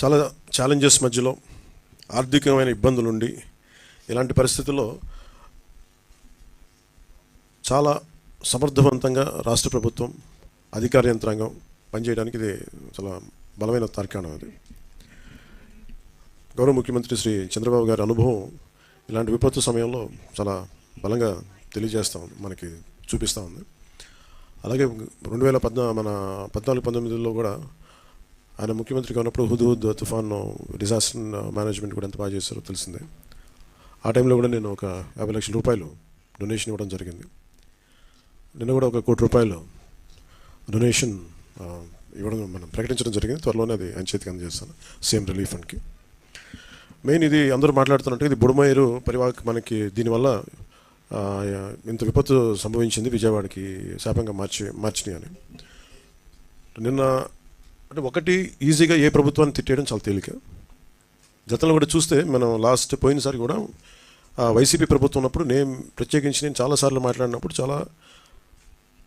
చాలా ఛాలెంజెస్ మధ్యలో ఆర్థికమైన ఇబ్బందులు ఉండి ఇలాంటి పరిస్థితుల్లో చాలా సమర్థవంతంగా రాష్ట్ర ప్రభుత్వం అధికార యంత్రాంగం పనిచేయడానికి ఇది చాలా బలమైన తార్కాణం అది. గౌరవ ముఖ్యమంత్రి శ్రీ చంద్రబాబు గారి అనుభవం ఇలాంటి విపత్తు సమయంలో చాలా బలంగా తెలియజేస్తూ ఉంది మనకి చూపిస్తూ ఉంది. అలాగే రెండు వేల పద్నా మన పద్నాలుగు పంతొమ్మిదిలో కూడా ఆయన ముఖ్యమంత్రిగా ఉన్నప్పుడు హుదూద్ తుఫాన్ డిజాస్టర్ మేనేజ్మెంట్ కూడా ఎంత బాగా చేస్తారో తెలిసిందే. ఆ టైంలో కూడా నేను ఒక యాభై లక్షల రూపాయలు డొనేషన్ ఇవ్వడం జరిగింది. నిన్న కూడా ఒక కోటి రూపాయలు డొనేషన్ ఇవ్వడం మనం ప్రకటించడం జరిగింది. త్వరలోనే అది ఆయన చేతికి అందజేస్తాను సేమ్ రిలీఫ్ ఫండ్కి. మెయిన్ ఇది అందరూ మాట్లాడుతున్నట్టు ఇది బుడమేరు పరివాహక మనకి దీనివల్ల ఇంత విపత్తు సంభవించింది విజయవాడకి శాపంగా మార్చి మార్చినాయి అని. నిన్న అంటే ఒకటి ఈజీగా ఏ ప్రభుత్వాన్ని తిట్టేయడం చాలా తేలిక. గతంలో కూడా చూస్తే మనం లాస్ట్ పోయినసారి కూడా వైసీపీ ప్రభుత్వం ఉన్నప్పుడు నేను ప్రత్యేకించి నేను చాలాసార్లు మాట్లాడినప్పుడు చాలా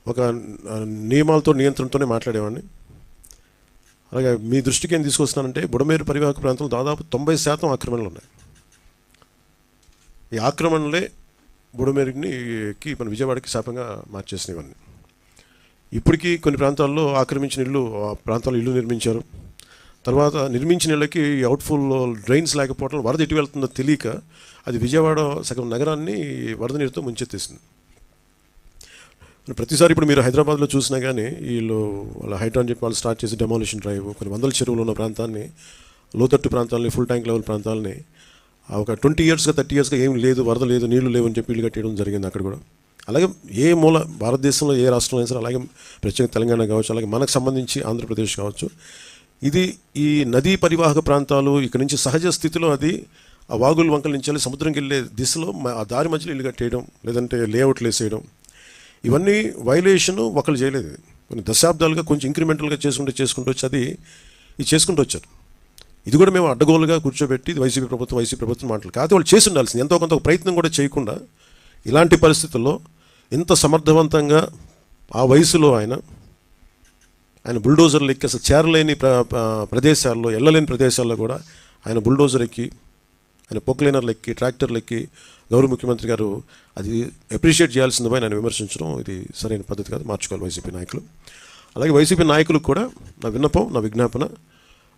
ఒక నియమాలతో నియంత్రణతోనే మాట్లాడేవాడిని. అలాగే మీ దృష్టికి ఏం తీసుకొస్తున్నానంటే బుడమేరు పరివాహక ప్రాంతంలో దాదాపు తొంభై శాతం ఆక్రమణలు ఉన్నాయి. ఈ ఆక్రమణలే బుడమేరుని మన విజయవాడకి శాపంగా మార్చేసినవన్నీ ఇప్పటికీ కొన్ని ప్రాంతాల్లో ఆక్రమించిన ఇల్లు ఆ ప్రాంతాల్లో ఇల్లు నిర్మించారు. తర్వాత నిర్మించిన ఇళ్ళకి అవుట్ఫుల్ డ్రైన్స్ లేకపోవడం వరద ఎటు వెళ్తుందో తెలియక అది విజయవాడ సగం నగరాన్ని వరద నీరుతో ముంచెత్తేసింది. ప్రతిసారి ఇప్పుడు మీరు హైదరాబాద్లో చూసినా కానీ వీళ్ళు వాళ్ళ హైడ్రా చెప్పి వాళ్ళు స్టార్ట్ చేసి డెమాలిషన్ డ్రైవ్ కొన్ని వందల చెరువులు ఉన్న ప్రాంతాన్ని లోతట్టు ప్రాంతాలని ఫుల్ ట్యాంక్ లెవెల్ ప్రాంతాలని ఆ ఒక ట్వంటీ ఇయర్స్గా థర్టీ ఇయర్స్గా ఏం లేదు వరద లేదు నీళ్ళు లేవు అని చెప్పి ఇల్లు కట్టేయడం జరిగింది అక్కడ కూడా. అలాగే ఏ మూల భారతదేశంలో ఏ రాష్ట్రంలో అయినా సరే అలాగే ప్రత్యేక తెలంగాణ కావచ్చు అలాగే మనకు సంబంధించి ఆంధ్రప్రదేశ్ కావచ్చు ఇది ఈ నదీ పరివాహక ప్రాంతాలు ఇక్కడ నుంచి సహజ స్థితిలో అది ఆ వాగుల వంకల నుంచి వెళ్ళి సముద్రంకి వెళ్ళే దిశలో ఆ దారి మధ్యలో ఇల్లు కట్టేయడం లేదంటే లేఅవుట్లు వేసేయడం ఇవన్నీ వైలేషన్ ఒకళ్ళు చేయలేదు. కొన్ని దశాబ్దాలుగా కొంచెం ఇంక్రిమెంటల్గా చేసుకుంటూ చేసుకుంటూ వచ్చి అది ఇది చేసుకుంటూ వచ్చారు. ఇది కూడా మేము అడ్డగోలుగా కూర్చోబెట్టి వైసీపీ ప్రభుత్వం వైసీపీ ప్రభుత్వం మాటలు. కాదు వాళ్ళు చేసి ఉండాల్సింది. ఎంతో కొంత ప్రయత్నం కూడా చేయకుండా ఇలాంటి పరిస్థితుల్లో ఇంత సమర్థవంతంగా ఆ వయసులో ఆయన ఆయన బుల్డోజర్లు ఎక్కి అసలు చేరలేని ప్ర ప్రదేశాల్లో వెళ్ళలేని ప్రదేశాల్లో కూడా ఆయన బుల్డోజర్ ఎక్కి ఆయన పొక్లైనర్లు ఎక్కి ట్రాక్టర్లు ఎక్కి గౌరవ ముఖ్యమంత్రి గారు అది అప్రిషియేట్ చేయాల్సిందిపై నేను ఆయన విమర్శించడం ఇది సరైన పద్ధతి కాదు. మార్చుకోవాలి వైసీపీ నాయకులు. అలాగే వైసీపీ నాయకులకు కూడా నా విన్నపం నా విజ్ఞాపన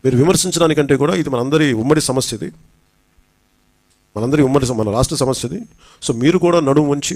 మీరు విమర్శించడానికంటే కూడా ఇది మనందరి ఉమ్మడి సమస్య ఇది మనందరి ఉమ్మడి మన రాష్ట్ర సమస్య ఇది సో మీరు కూడా నడుము ఉంచి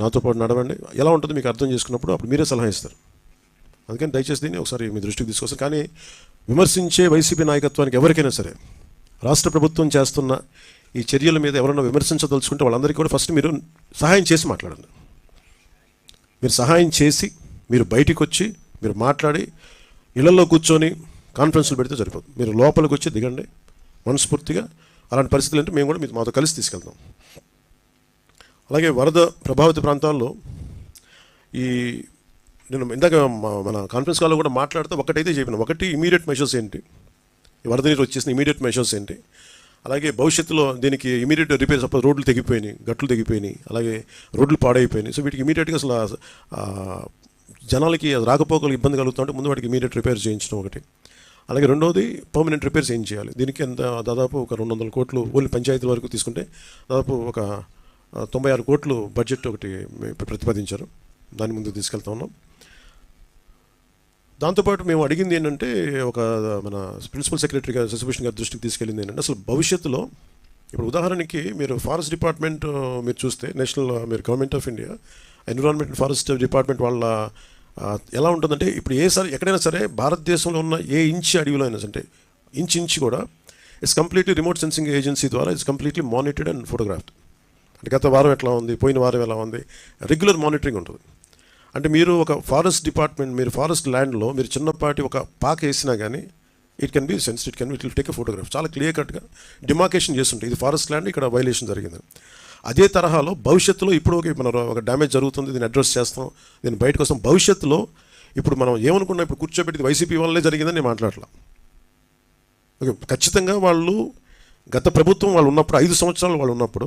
నాతో పాటు నడవండి. ఎలా ఉంటుందో మీకు అర్థం చేసుకున్నప్పుడు అప్పుడు మీరే సలహా ఇస్తారు. అందుకని దయచేసి దీన్ని ఒకసారి మీ దృష్టికి తీసుకొస్తాను కానీ విమర్శించే వైసీపీ నాయకత్వానికి ఎవరికైనా సరే రాష్ట్ర ప్రభుత్వం చేస్తున్న ఈ చర్యల మీద ఎవరైనా విమర్శించదలుచుకుంటే వాళ్ళందరికీ కూడా ఫస్ట్ మీరు సహాయం చేసి మాట్లాడండి. మీరు సహాయం చేసి మీరు బయటికి వచ్చి మీరు మాట్లాడి ఇళ్ళలో కూర్చొని కాన్ఫరెన్స్లు పెడితే సరిపోదు. మీరు లోపలికి వచ్చి దిగండి. మనస్ఫూర్తిగా అలాంటి పరిస్థితులు అంటే మేము కూడా మీరు మాతో కలిసి తీసుకెళ్తాం. అలాగే వరద ప్రభావిత ప్రాంతాల్లో ఈ నేను ఇందాక మన కాన్ఫరెన్స్ కాల్లో కూడా మాట్లాడితే ఒకటైతే చెప్పిన ఒకటి ఇమీడియట్ మెషర్స్ ఏంటి? ఈ వరద నీరు వచ్చేసిన ఇమీడియట్ మెషర్స్ ఏంటి? అలాగే భవిష్యత్తులో దీనికి ఇమీడియట్ రిపేర్ సపోజ్ రోడ్లు తెగిపోయినాయి గట్లు తెగిపోయినాయి అలాగే రోడ్లు పాడైపోయినాయి. సో వీటికి ఇమీడియట్గా అసలు జనాలకి అది రాకపోకలు ఇబ్బంది కలుగుతుంటే ముందు వాటికి ఇమీడియట్ రిపేర్ చేయించడం ఒకటి. అలాగే రెండవది పర్మనెంట్ రిపేర్స్ ఏం చేయాలి? దీనికి ఎంత దాదాపు ఒక రెండు వందల కోట్లు ఓన్లీ పంచాయతీల వరకు తీసుకుంటే దాదాపు ఒక తొంభై ఆరు కోట్లు బడ్జెట్ ఒకటి ఇప్పుడు ప్రతిపాదించారు. దాని ముందు తీసుకెళ్తా ఉన్నాం. దాంతోపాటు మేము అడిగింది ఏంటంటే ఒక మన ప్రిన్సిపల్ సెక్రటరీ గారు శశిభూషణ్ గారి దృష్టికి తీసుకెళ్ళింది ఏంటంటే అసలు భవిష్యత్తులో ఇప్పుడు ఉదాహరణకి మీరు ఫారెస్ట్ డిపార్ట్మెంట్ మీరు చూస్తే నేషనల్ మీరు government of India environment and forest department వాళ్ళ ఎలా ఉంటుందంటే ఇప్పుడు ఏ సరే ఎక్కడైనా సరే భారతదేశంలో ఉన్న ఏ ఇంచ్ అడవిలో అయినా అంటే ఇంచ్ ఇంచ్ కూడా it's completely remote sensing agency ద్వారా it's completely monitored and photographed అంటే గత వారం ఎట్లా ఉంది? పోయిన వారం ఎలా ఉంది? రెగ్యులర్ మానిటరింగ్ ఉంటుంది. అంటే మీరు ఒక ఫారెస్ట్ డిపార్ట్మెంట్ మీరు ఫారెస్ట్ ల్యాండ్లో మీరు చిన్నపాటి ఒక పాక వేసినా కానీ it can be sense it can it will take a photograph చాలా క్లియర్ కట్గా డిమార్కేషన్ చేస్తుంటాయి. ఇది ఫారెస్ట్ ల్యాండ్ ఇక్కడ వైలేషన్ జరిగింది. అదే తరహాలో భవిష్యత్తులో ఇప్పుడు ఒక మన ఒక డ్యామేజ్ జరుగుతుంది దీన్ని అడ్రస్ చేస్తాం దీన్ని బయటకు వస్తాం. భవిష్యత్తులో ఇప్పుడు మనం ఏమనుకున్నా ఇప్పుడు కూర్చోబెట్టి వైసీపీ వల్లే జరిగిందని నేను మాట్లాడలా. ఓకే ఖచ్చితంగా వాళ్ళు గత ప్రభుత్వం వాళ్ళు ఉన్నప్పుడు ఐదు సంవత్సరాలు వాళ్ళు ఉన్నప్పుడు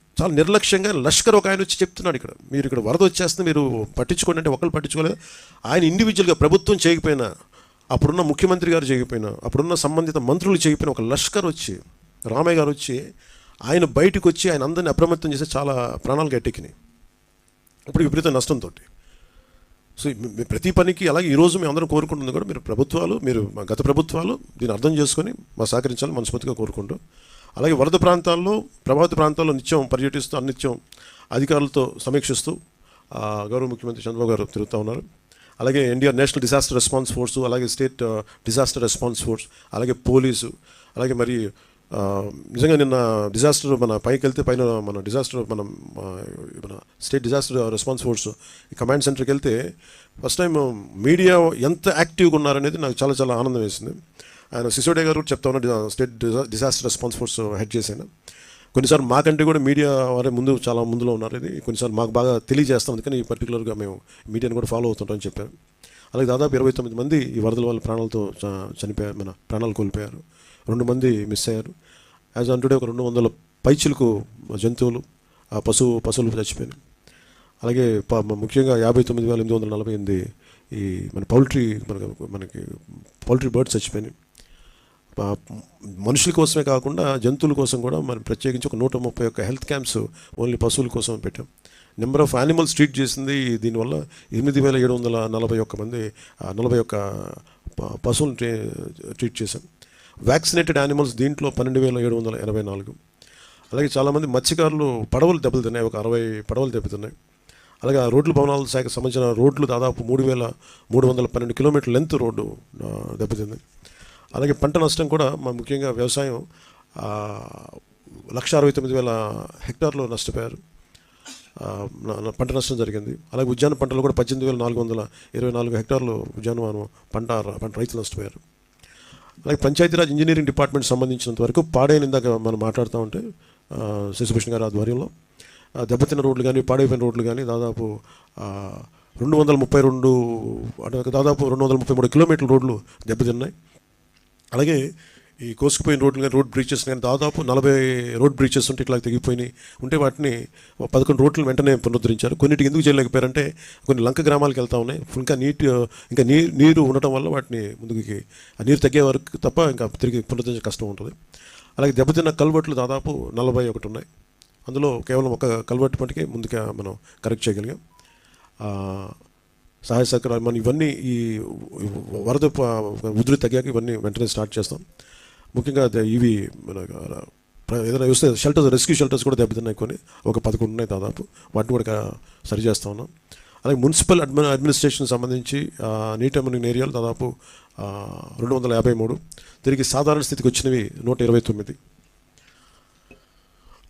చాలా నిర్లక్ష్యంగా లష్కర్ ఒక ఆయన వచ్చి చెప్తున్నాడు ఇక్కడ. మీరు ఇక్కడ వరద వచ్చేస్తే మీరు పట్టించుకోండి అంటే ఒకళ్ళు పట్టించుకోలేదు. ఆయన ఇండివిజువల్గా ప్రభుత్వం చేయకపోయినా అప్పుడున్న ముఖ్యమంత్రి గారు చేయకపోయినా అప్పుడున్న సంబంధిత మంత్రులు చేయకపోయినా ఒక లష్కర్ వచ్చి రామయ్య గారు వచ్చి ఆయన బయటకు వచ్చి ఆయన అందరిని అప్రమత్తం చేసి చాలా ప్రాణాలు గట్టెక్కినాయి. ఇప్పుడు విపరీత నష్టంతో సో మీ- ప్రతి పనికి అలాగే ఈరోజు మేము అందరం కోరుకుంటుంది కూడా మీరు ప్రభుత్వాలు మీరు మా గత ప్రభుత్వాలు దీన్ని అర్థం చేసుకొని మా సహకరించాలని మనస్ఫూర్తిగా కోరుకుంటూ అలాగే వరద ప్రాంతాల్లో ప్రభావిత ప్రాంతాల్లో నిత్యం పర్యటిస్తూ అనిత్యం అధికారులతో సమీక్షిస్తూ గౌరవ ముఖ్యమంత్రి చంద్రబాబు గారు తిరుగుతూ ఉన్నారు. అలాగే India national disaster response force అలాగే స్టేట్ డిజాస్టర్ రెస్పాన్స్ ఫోర్స్ అలాగే పోలీసు అలాగే మరి నిజంగా నిన్న డిజాస్టర్ మన పైకి వెళ్తే పైన మన డిజాస్టర్ మనం మన state disaster response force command సెంటర్కి వెళ్తే ఫస్ట్ టైం మీడియా ఎంత యాక్టివ్గా ఉన్నారనేది నాకు చాలా చాలా ఆనందం వేసింది. ఆయన సిసోడే గారు కూడా చెప్తా ఉన్నారు state disaster response force head చేశాను కొన్నిసార్లు మాకంటే కూడా మీడియా వారే ముందు చాలా ముందులో ఉన్నారు. ఇది కొన్నిసార్లు మాకు బాగా తెలియజేస్తాం. అందుకని పర్టికులర్గా మేము మీడియాని కూడా ఫాలో అవుతుంటామని చెప్పారు. అలాగే దాదాపు ఇరవై తొమ్మిది మంది ఈ వరదల వల్ల ప్రాణాలతో చ- చనిపోయారు మన ప్రాణాలు కోల్పోయారు. రెండు మంది మిస్ అయ్యారు. యాజ్ ఆన్ టుడే ఒక రెండు వందల పైచిలకు జంతువులు ఆ పశువు పశువులు చచ్చిపోయినాయి. అలాగే ముఖ్యంగా యాభై తొమ్మిది వేల ఎనిమిది వందల నలభై ఎనిమిది ఈ మన పౌల్ట్రీ మనకి మనకి పౌల్ట్రీ బర్డ్స్ చచ్చిపోయినాయి. మనుషుల కోసమే కాకుండా జంతువుల కోసం కూడా మనం ప్రత్యేకించి ఒక నూట ముప్పై ఒక్క హెల్త్ క్యాంప్స్ ఓన్లీ పశువుల కోసం పెట్టాం. నెంబర్ ఆఫ్ యానిమల్స్ ట్రీట్ చేసింది దీనివల్ల ఎనిమిది వేల ఏడు వందల నలభై ఒక్క మంది నలభై ఒక్క ప- పశువులను ట్రీ- ట్రీట్ చేశాం. వ్యాక్సినేటెడ్ యానిమల్స్ దీంట్లో పన్నెండు వేల ఏడు వందల ఎనభై నాలుగు. అలాగే చాలామంది మత్స్యకారులు పడవలు దెబ్బతిన్నాయి ఒక అరవై పడవలు దెబ్బతిన్నాయి. అలాగే ఆ రోడ్లు భవనాల శాఖకు సంబంధించిన రోడ్లు దాదాపు మూడు వేల మూడు వందల పన్నెండు కిలోమీటర్ల లెంత్ రోడ్డు దెబ్బతింది. అలాగే పంట నష్టం కూడా మా ముఖ్యంగా వ్యవసాయం లక్ష అరవై తొమ్మిది వేల హెక్టార్లు నష్టపోయారు. పంట నష్టం జరిగింది. అలాగే ఉద్యాన పంటలు కూడా పద్దెనిమిది వేల నాలుగు వందల ఇరవై నాలుగు హెక్టార్లు ఉద్యానవనం పంట పంట రైతులు నష్టపోయారు. అలాగే పంచాయతీరాజ్ ఇంజనీరింగ్ డిపార్ట్మెంట్ సంబంధించినంత వరకు పాడైన ఇందాక మనం మాట్లాడుతూ ఉంటే శశిభూషణ్ గారి ఆధ్వర్యంలో దెబ్బతిన్న రోడ్లు కానీ పాడైపోయిన రోడ్లు కానీ దాదాపు రెండు వందల ముప్పై రెండు అంటే దాదాపు రెండు వందల ముప్పై మూడు కిలోమీటర్ల రోడ్లు దెబ్బతిన్నాయి. అలాగే ఈ కోసుకుపోయిన రోడ్లు కానీ రోడ్ బ్రీచెస్ కానీ దాదాపు నలభై రోడ్ బ్రీచెస్ ఉంటే ఇట్లా తెగిపోయినాయి. ఉంటే వాటిని పదకొండు రోడ్లు వెంటనే పునరుద్ధరించారు. కొన్నిటికి ఎందుకు చేయలేకపోయారంటే కొన్ని లంక గ్రామాలకు వెళ్తా ఉన్నాయి. ఇంకా నీటి ఇంకా నీ నీరు ఉండటం వల్ల వాటిని ముందుకి ఆ నీరు తగ్గే వరకు తప్ప ఇంకా తిరిగి పునరుద్ధరించే కష్టం ఉంటుంది. అలాగే దెబ్బతిన్న కల్వర్ట్లు దాదాపు నలభై ఒకటి ఉన్నాయి. అందులో కేవలం ఒక కల్వర్ట్ మటుకే ముందుగా మనం కరెక్ట్ చేయగలిగాం. సహాయ సహకారాలు మనం ఇవన్నీ ఈ వరద ఉధృతి తగ్గాక ఇవన్నీ వెంటనే స్టార్ట్ చేస్తాం. ముఖ్యంగా ఇవి మన ఏదైనా చూస్తే షెల్టర్స్ రెస్క్యూ షెల్టర్స్ కూడా దెబ్బతిన్నాయి కొన్ని. ఒక పదకొండు ఉన్నాయి దాదాపు. వాటిని కూడా సరి చేస్తా ఉన్నాం. అలాగే మున్సిపల్ అడ్మి అడ్మినిస్ట్రేషన్ సంబంధించి నీట్ నీటి అమ్మని ఏరియాలు దాదాపు రెండు వందల యాభై మూడు. తిరిగి సాధారణ స్థితికి వచ్చినవి నూట ఇరవై తొమ్మిది.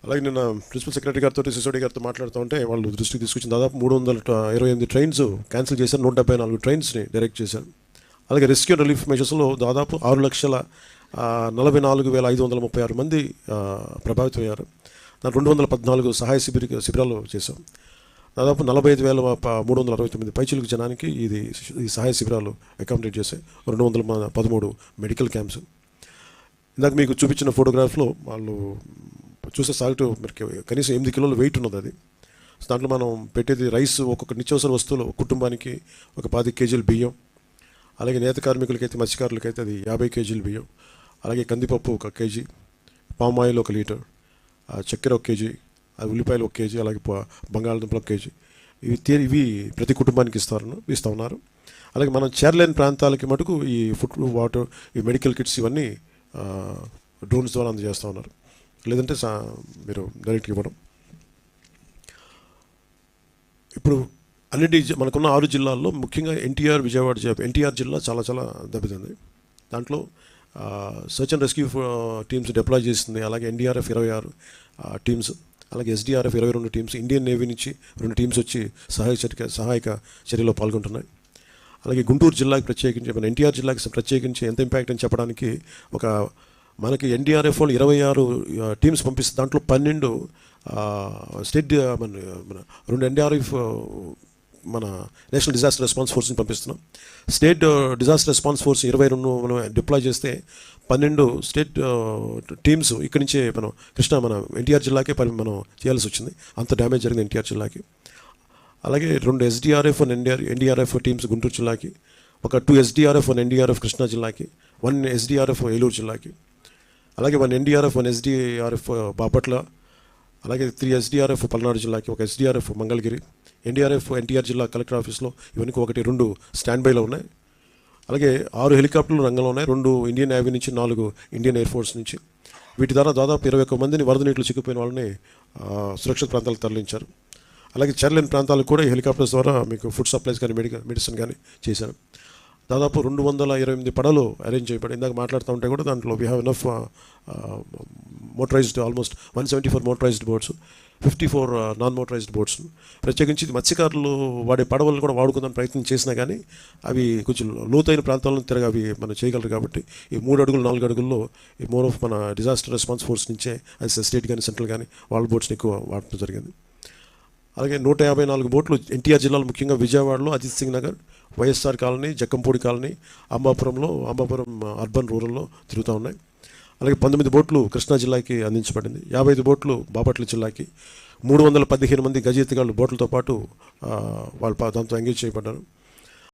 అలాగే నిన్న ప్రిన్సిపల్ సెక్రటరీ గారితో సిసోడి గారితో మాట్లాడుతూ ఉంటే వాళ్ళు దృష్టికి తీసుకొచ్చిన దాదాపు మూడు వందల ఇరవై ఎనిమిది ట్రైన్స్ క్యాన్సిల్ చేశారు నూట డెబ్బై నాలుగు ట్రైన్స్ని డైరెక్ట్ చేశారు. అలాగే రెస్క్యూ రిలీఫ్ మెషర్స్లో దాదాపు ఆరు లక్షల నలభై నాలుగు వేల ఐదు వందల ముప్పై ఆరు మంది ప్రభావితమయ్యారు. దాని రెండు వందల పద్నాలుగు సహాయ శిబిర శిబిరాలు చేశాం. దాదాపు నలభై ఐదు వేల మూడు వందల అరవై తొమ్మిది పైచులకు జనానికి ఇది ఈ సహాయ శిబిరాలు అకామిడేట్ చేశాయి. రెండు వందల పదమూడు మెడికల్ క్యాంప్స్ ఇందాక మీకు చూపించిన ఫోటోగ్రాఫ్లో వాళ్ళు చూసే సాల్ట్ మనకి కనీసం ఎనిమిది కిలోల వెయిట్ ఉన్నది అది. దాంట్లో మనం పెట్టేది రైస్ ఒక్కొక్క నిత్యావసర వస్తువులు కుటుంబానికి ఒక పాతి కేజీలు బియ్యం. అలాగే నేత కార్మికులకైతే మత్స్యకారులకైతే అది యాభై కేజీలు బియ్యం. అలాగే కందిపప్పు ఒక కేజీ పామ్ ఆయిల్ ఒక లీటర్ ఆ చక్కెర ఒక కేజీ ఆ ఉల్లిపాయలు ఒక కేజీ అలాగే ప- బంగాళదుంపలు ఒక కేజీ. ఇవి తే ఇవి ప్రతి కుటుంబానికి ఇస్తారు ఇస్తూ ఉన్నారు అలాగే మనం చేరలేని ప్రాంతాలకి మటుకు ఈ ఫుడ్ వాటర్ ఈ మెడికల్ కిట్స్ ఇవన్నీ డ్రోన్స్ ద్వారా అందజేస్తూ ఉన్నారు. లేదంటే సా మీరు డైరెక్ట్గా ఇవ్వడం. ఇప్పుడు అన్నిటి మనకున్న ఆరు జిల్లాల్లో ముఖ్యంగా ఎన్టీఆర్ విజయవాడ ఎన్టీఆర్ జిల్లా చాలా చాలా దెబ్బతింది. దాంట్లో search and rescue teams deploy చేసింది. అలాగే ఎన్డీఆర్ఎఫ్ ఇరవై ఆరు టీమ్స్ అలాగే ఎస్డీఆర్ఎఫ్ ఇరవై రెండు టీమ్స్ ఇండియన్ నేవీ నుంచి రెండు టీమ్స్ వచ్చి సహాయక చర్య సహాయక చర్యలో పాల్గొంటున్నాయి. అలాగే గుంటూరు జిల్లాకి ప్రత్యేకించి మన ఎన్టీఆర్ జిల్లాకి ప్రత్యేకించి ఎంత ఇంపాక్ట్ అని చెప్పడానికి ఒక మనకి ఎన్డీఆర్ఎఫ్ వాళ్ళు ఇరవై ఆరు టీమ్స్ పంపిస్తే దాంట్లో పన్నెండు స్టేట్ మన మన రెండు ఎన్డీఆర్ఎఫ్ మన నేషనల్ డిజాస్టర్ రెస్పాన్స్ ఫోర్స్ని పంపిస్తున్నాం. స్టేట్ డిజాస్టర్ రెస్పాన్స్ ఫోర్స్ ఇరవై రెండు మనం డిప్లాయ్ చేస్తే పన్నెండు స్టేట్ టీమ్స్ ఇక్కడి నుంచే మనం కృష్ణా మన ఎన్టీఆర్ జిల్లాకే పని మనం చేయాల్సి వచ్చింది. అంత డ్యామేజ్ జరిగింది ఎన్టీఆర్ జిల్లాకి. అలాగే రెండు SDRF one NDR NDRF teams Guntur జిల్లాకి ఒక two SDRF one NDRF Krishna జిల్లాకి వన్ ఎస్డిఆర్ఎఫ్ ఏలూరు జిల్లాకి. అలాగే one NDRF one SDRF Bapatla అలాగే త్రీ ఎస్డిఆర్ఎఫ్ పల్నాడు జిల్లాకి ఒక ఎస్డిఆర్ఎఫ్ మంగళగిరి ఎన్డీఆర్ఎఫ్ ఎన్టీఆర్ జిల్లా కలెక్టర్ ఆఫీస్లో ఇవన్నీ ఒకటి రెండు స్టాండ్ బైలో ఉన్నాయి. అలాగే ఆరు హెలికాప్టర్లు రంగంలో ఉన్నాయి. రెండు ఇండియన్ నేవీ నుంచి నాలుగు ఇండియన్ ఎయిర్ ఫోర్స్ నుంచి. వీటి ద్వారా దాదాపు ఇరవై ఒక్క మందిని వరద నీటిలో చిక్కుపోయిన వాళ్ళని సురక్షిత ప్రాంతాలకు తరలించారు. అలాగే చర్లేని ప్రాంతాలకు కూడా ఈ హెలికాప్టర్స్ ద్వారా మీకు ఫుడ్ సప్లైస్ కానీ మెడికల్ మెడిసిన్ కానీ చేశారు. దాదాపు రెండు వందల ఇరవై ఎనిమిది పడలు అరేంజ్ చేయబడి ఇందాక మాట్లాడుతూ ఉంటే కూడా దాంట్లో we have enough motorised almost one seventy four motorised boats fifty four non motorised boats ప్రత్యేకించి మత్స్యకారులు వాడే పడవలను కూడా వాడుకుందాం ప్రయత్నం చేసినా కానీ అవి కొంచెం లోతైన ప్రాంతాలను తిరగ అవి మనం చేయగలరు కాబట్టి ఈ మూడు అడుగులు నాలుగు అడుగుల్లో ఈ మోర్ ఆఫ్ మన డిజాస్టర్ రెస్పాన్స్ ఫోర్స్ నుంచే అది స్టేట్ కానీ సెంట్రల్ కానీ వాళ్ళ బోట్స్ని ఎక్కువ వాడటం జరిగింది. అలాగే నూట యాభై నాలుగు బోట్లు ఎన్టీఆర్ జిల్లాలో ముఖ్యంగా విజయవాడలో అజిత్ సింగ్ నగర్ వైఎస్ఆర్ కాలనీ జక్కంపూడి కాలనీ అంబాపురంలో అంబాపురం అర్బన్ రూరల్లో తిరుగుతూ ఉన్నాయి. అలాగే పంతొమ్మిది బోట్లు కృష్ణా జిల్లాకి అందించబడింది. యాభై ఐదు బోట్లు బాపట్ల జిల్లాకి మూడు వందల పదిహేను మంది గజ ఎత్తుగాళ్ళు బోట్లతో పాటు వాళ్ళ వాళ్ళు దాంతో ఎంగేజ్ చేయబడ్డారు.